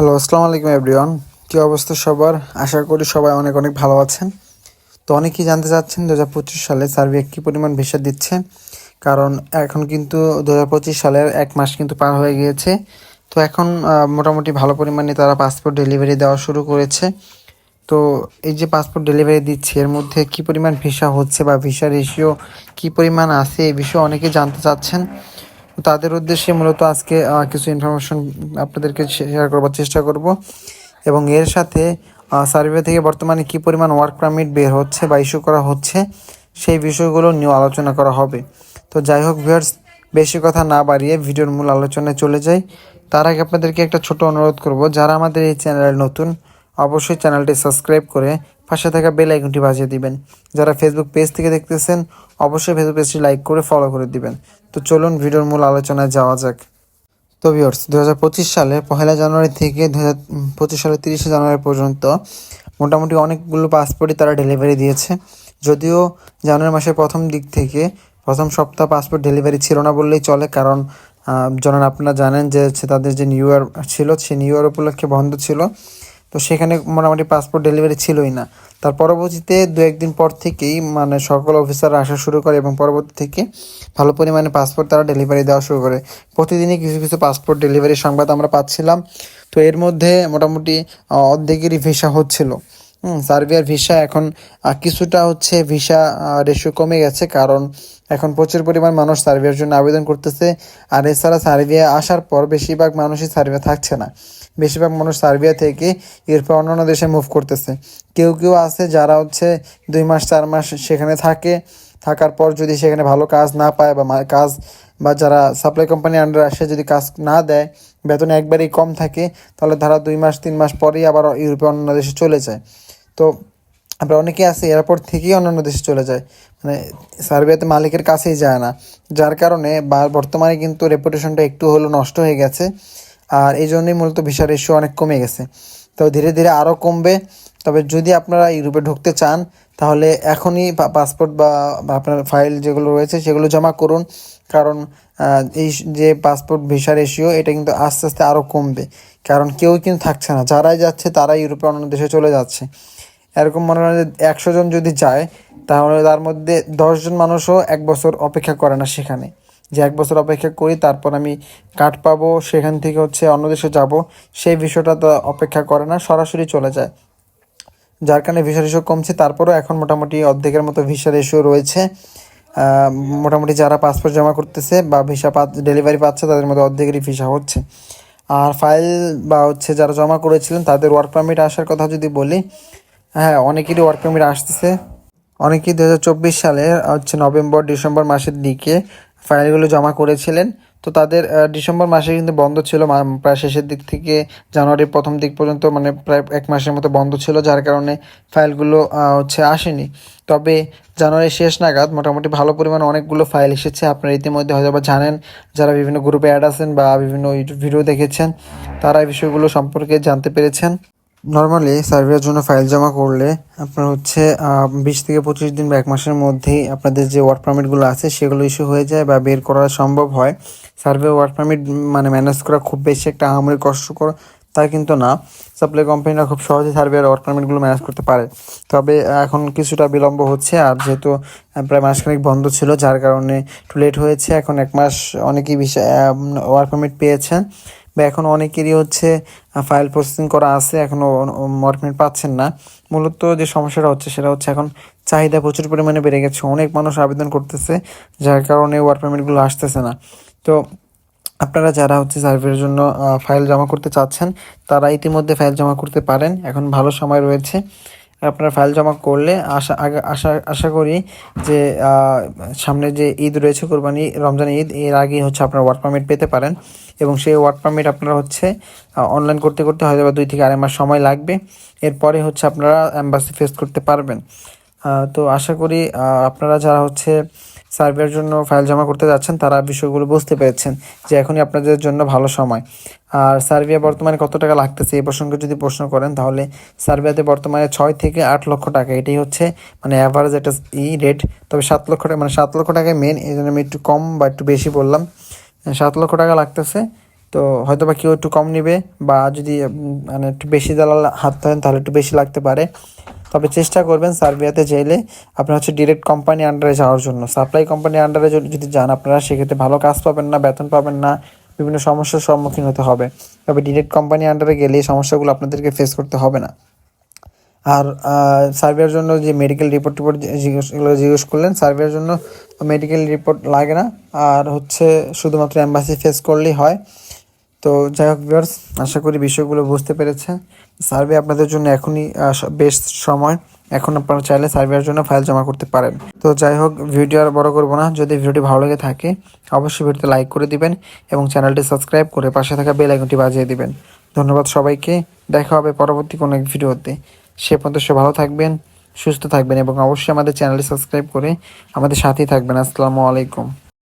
Hello আসসালামু আলাইকুম everyone. কী অবস্থা সবার? আশা করি সবাই অনেক অনেক ভালো আছেন। তো অনেকেই জানতে চাচ্ছেন দু হাজার পঁচিশ সালে সার্বিয়া কী পরিমাণ ভিসা দিচ্ছে? কারণ এখন কিন্তু দু হাজার পঁচিশ সালের এক মাস কিন্তু পার হয়ে গিয়েছে। তো এখন মোটামুটি ভালো পরিমাণে তারা পাসপোর্ট ডেলিভারি দেওয়া শুরু করেছে। তো এই যে পাসপোর্ট ডেলিভারি দিচ্ছে, এর মধ্যে কী পরিমাণ ভিসা হচ্ছে বা ভিসা রেশিও কী পরিমাণ আছে এই বিষয়ে অনেকে জানতে চাচ্ছেন। তাদের উদ্দেশ্যে মূলত আজকে কিছু ইনফরমেশন আপনাদেরকে শেয়ার করবার চেষ্টা করব। এবং এর সাথে সার্ভে থেকে বর্তমানে কী পরিমাণ ওয়ার্ক পারমিট বের হচ্ছে বা ইস্যু করা হচ্ছে, সেই বিষয়গুলো নিয়ে আলোচনা করা হবে। তো যাই হোক ভিউয়ার্স বেশি কথা না বাড়িয়ে ভিডিওর মূল আলোচনায় চলে যাই। তার আগে আপনাদেরকে একটা ছোট অনুরোধ করব, যারা আমাদের এই চ্যানেলে নতুন অবশ্যই চ্যানেলটি সাবস্ক্রাইব করে পাশে থাকা বেল আইকনটি বাজিয়ে দিবেন। যারা ফেসবুক পেজ থেকে দেখতেছেন, অবশ্যই ফেসবুক পেজটি লাইক করে ফলো করে দিবেন। তো চলুন ভিডিওর মূল আলোচনায় যাওয়া যাক। তো ভিউয়ার্স দু সালে, পহেলা জানুয়ারি থেকে দু হাজার পঁচিশ সালের তিরিশে জানুয়ারি পর্যন্ত মোটামুটি অনেকগুলো পাসপোর্টই তারা ডেলিভারি দিয়েছে। যদিও জানুয়ারি মাসের প্রথম দিক থেকে প্রথম সপ্তাহ পাসপোর্ট ডেলিভারি ছিল না বললেই চলে, কারণ যেমন আপনারা জানেন যে তাদের যে নিউ ইয়ার ছিল সেই নিউ ইয়ার উপলক্ষে বন্ধ ছিল। তো সেখানে মোটামুটি পাসপোর্ট ডেলিভারি ছিলই না। তার পরবর্তীতে দু একদিন পর থেকেই মানে সকল অফিসার আসা শুরু করে এবং পরবর্তী থেকে ভালো পরিমাণে পাসপোর্ট তারা ডেলিভারি দেওয়া শুরু করে। প্রতিদিনই কিছু কিছু পাসপোর্ট ডেলিভারি সংবাদ আমরা পাচ্ছিলাম। তো এর মধ্যে মোটামুটি অর্ধেকেরই ভিসা হচ্ছিল। হুম, সার্বিয়ার ভিসা এখন কিছুটা হচ্ছে ভিসা রেশিও কমে গেছে কারণ এখন প্রচুর পরিমাণ মানুষ সার্বিয়ার জন্য আবেদন করতেছে। আর এছাড়া সার্বিয়া আসার পর বেশিরভাগ মানুষই সার্বিয়া থাকছে না। বেশিরভাগ মানুষ সার্বিয়া থেকে এরপর অন্যান্য দেশে মুভ করতেছে। কেউ কেউ আছে যারা হচ্ছে দুই মাস, চার মাস সেখানে থাকে। থাকার পর যদি সেখানে ভালো কাজ না পায় বা কাজ বা যারা সাপ্লাই কোম্পানির আন্ডার আসে যদি কাজ না দেয়, বেতন একবারেই কম থাকে, তাহলে তারা দুই মাস, তিন মাস পরেই আবার ইউরোপে অন্যান্য দেশে চলে যায়। তো আমরা অনেকেই আছে, এয়ারপোর্ট থেকেই অন্যান্য দেশে চলে যায়। মানে সার্বিয়াতে মালিকের কাছেই যায় না। যার কারণে বা বর্তমানে কিন্তু রেপুটেশনটা একটু হলেও নষ্ট হয়ে গেছে। আর এই জন্যই মূলত ভিসার রেশিও অনেক কমে গেছে। তো ধীরে ধীরে আরও কমবে। তবে যদি আপনারা ইউরোপে ঢুকতে চান, তাহলে এখনই পাসপোর্ট বা বা আপনার ফাইল যেগুলো রয়েছে, সেগুলো জমা করুন। কারণ এই যে পাসপোর্ট ভিসা রেশিও এটা কিন্তু আস্তে আস্তে আরও কমবে। কারণ কেউ কিন্তু থাকছে না। যারাই যাচ্ছে, তারাই ইউরোপে অন্য দেশে চলে যাচ্ছে। এরকম মনে হয় যে একশো জন যদি যায়, তাহলে তার মধ্যে দশজন মানুষও এক বছর অপেক্ষা করে না সেখানে। যে এক বছর অপেক্ষা করি, তারপর আমি কার্ড পাবো, সেখান থেকে হচ্ছে অন্য দেশে যাব, সেই বিষয়টা তো অপেক্ষা করে না, সরাসরি চলে যায়। যার কারণে ভিসা রেশিও কমছে, তারপরেও এখন মোটামুটি অর্ধেকের মতো ভিসা রেশিও রয়েছে। মোটামুটি যারা পাসপোর্ট জমা করতেছে বা ভিসা পা ডেলিভারি পাচ্ছে, তাদের মধ্যে অর্ধেকেরই ভিসা হচ্ছে। আর ফাইল বা হচ্ছে যারা জমা করেছিলেন, তাদের ওয়ার্ক পারমিট আসার কথা যদি বলি হ্যাঁ অনেকেরই ওয়ার্ক পারমিট আসতেছে। অনেকেই দু হাজার চব্বিশ সালে, হচ্ছে নভেম্বর, ডিসেম্বর মাসের দিকে ফাইলগুলো জমা করেছিলেন। তো তাদের ডিসেম্বর মাসে কিন্তু বন্ধ ছিল প্রায় শেষের দিক থেকে জানুয়ারির প্রথম দিক পর্যন্ত মানে প্রায় এক মাসের মতো বন্ধ ছিল, যার কারণে ফাইলগুলো হচ্ছে আসেনি। তবে জানুয়ারির শেষ নাগাদ মোটামুটি ভালো পরিমাণে অনেকগুলো ফাইল এসেছে। আপনারা ইতিমধ্যে হয়তো বা জানেন, যারা বিভিন্ন গ্রুপে অ্যাড আছেন বা বিভিন্ন ইউটিউব ভিডিও দেখেছেন, তারা এই বিষয়গুলো সম্পর্কে জানতে পেরেছেন। নর্মালি সার্ভের জন্য ফাইল জমা করলে আপনার হচ্ছে বিশ থেকে পঁচিশ দিন বা এক মাসের মধ্যেই আপনাদের যে ওয়ার্ক পারমিটগুলো আছে, সেগুলো ইস্যু হয়ে যায় বা বের করা সম্ভব হয়। সার্ভে ওয়ার্ক পারমিট মানে ম্যানেজ করা খুব বেশি একটা আহামরি কষ্টকর, তা কিন্তু না। সাপ্লাই কোম্পানিরা খুব সহজে সার্ভের ওয়ার্ক পারমিটগুলো ম্যানেজ করতে পারে। তবে এখন কিছুটা বিলম্ব হচ্ছে, আর যেহেতু প্রায় মাসখানেক বন্ধ ছিল, যার কারণে একটু লেট হয়েছে। এখন এক মাস অনেকেই বিষয় ওয়ার্ক পারমিট পেয়েছেন। বা এখন অনেকেরই হচ্ছে ফাইল প্রসেসিং করা আছে এখনও ওয়ার্ক পারমিট পাচ্ছেন না। মূলত যে সমস্যাটা হচ্ছে সেটা হচ্ছে এখন চাহিদা প্রচুর পরিমাণে বেড়ে গেছে। অনেক মানুষ আবেদন করতেছে, যার কারণে ওয়ার্ক পারমিটগুলো আসতেছে না। তো আপনারা যারা হচ্ছে সার্ভের জন্য ফাইল জমা করতে চাচ্ছেন, তারা ইতিমধ্যে ফাইল জমা করতে পারেন। এখন ভালো সময় রয়েছে। আপনারা ফাইল জমা করলে আশা আশা আশা করি যে সামনে যে ঈদ রয়েছে, কোরবানি, রমজান ঈদ, এর আগে হচ্ছে আপনার ওয়ার্ক পারমিট পেতে পারেন এবং সেই ওয়ার্ক পারমিট আপনারা হচ্ছে অনলাইন করতে করতে হয়তো বা দুই থেকে আড়াই মাস সময় লাগবে। এরপরে হচ্ছে আপনারা অ্যাম্বাসি ফেস করতে পারবেন। তো আশা করি আপনারা যারা হচ্ছে সার্ভের জন্য ফাইল জমা করতে যাচ্ছেন, তারা বিষয়গুলো বুঝতে পেরেছেন যে এখনই আপনাদের জন্য ভালো সময়। আর সার্বিয়া বর্তমানে কত টাকা লাগতেছে এই প্রসঙ্গে যদি প্রশ্ন করেন, তাহলে সার্বিয়াতে বর্তমানে ছয় থেকে আট লক্ষ টাকা। এটাই হচ্ছে মানে অ্যাভারেজ একটা ই রেট তবে সাত লক্ষ টাকা মানে সাত লক্ষ টাকায় মেন এই জন্য আমি একটু কম বা একটু বেশি বললাম। সাত লক্ষ টাকা লাগতেছে। তো হয়তো বা কেউ একটু কম নেবে বা যদি মানে একটু বেশি দালাল হাত ধরেন, তাহলে একটু বেশি লাগতে পারে। তবে চেষ্টা করবেন সার্বিয়াতে চাইলে আপনার হচ্ছে ডিরেক্ট কোম্পানি আন্ডারে যাওয়ার জন্য। সাপ্লাই কোম্পানি আন্ডারে যদি যান আপনারা, সেক্ষেত্রে ভালো কাজ পাবেন না, বেতন পাবেন না, বিভিন্ন সমস্যার সম্মুখীন হতে হবে। তবে ডিরেক্ট কোম্পানি আন্ডারে গেলে এই সমস্যাগুলো আপনাদেরকে ফেস করতে হবে না। আর সার্ভের জন্য যে মেডিকেল রিপোর্ট টিপোর্ট জিজ্ঞেসগুলো জিজ্ঞেস করলেন সার্ভের জন্য মেডিকেল রিপোর্ট লাগে না। আর হচ্ছে শুধুমাত্র অ্যাম্বাসি ফেস করলেই হয়। তো যাই হোক ভিউয়ার্স আশা করি বিষয়গুলো বুঝতে পেরেছে সার্ভে আপনাদের জন্য এখনই বেস্ট সময়। এখন আপনারা চাইলে সার্ভের জন্য ফাইল জমা করতে পারেন। তো যাই হোক, ভিডিও আর বড় করব না। যদি ভিডিওটি ভালো লেগে থাকে, অবশ্যই ভিডিওতে লাইক করে দিবেন এবং চ্যানেলটি সাবস্ক্রাইব করে পাশে থাকা বেল আইকনটি বাজিয়ে দিবেন। ধন্যবাদ সবাইকে। দেখা হবে পরবর্তী কোনো এক ভিডিওতে। সে পর্যন্ত সে ভালো থাকবেন, সুস্থ থাকবেন এবং অবশ্যই আমাদের চ্যানেলটি সাবস্ক্রাইব করে আমাদের সাথেই থাকবেন। আসসালামু আলাইকুম।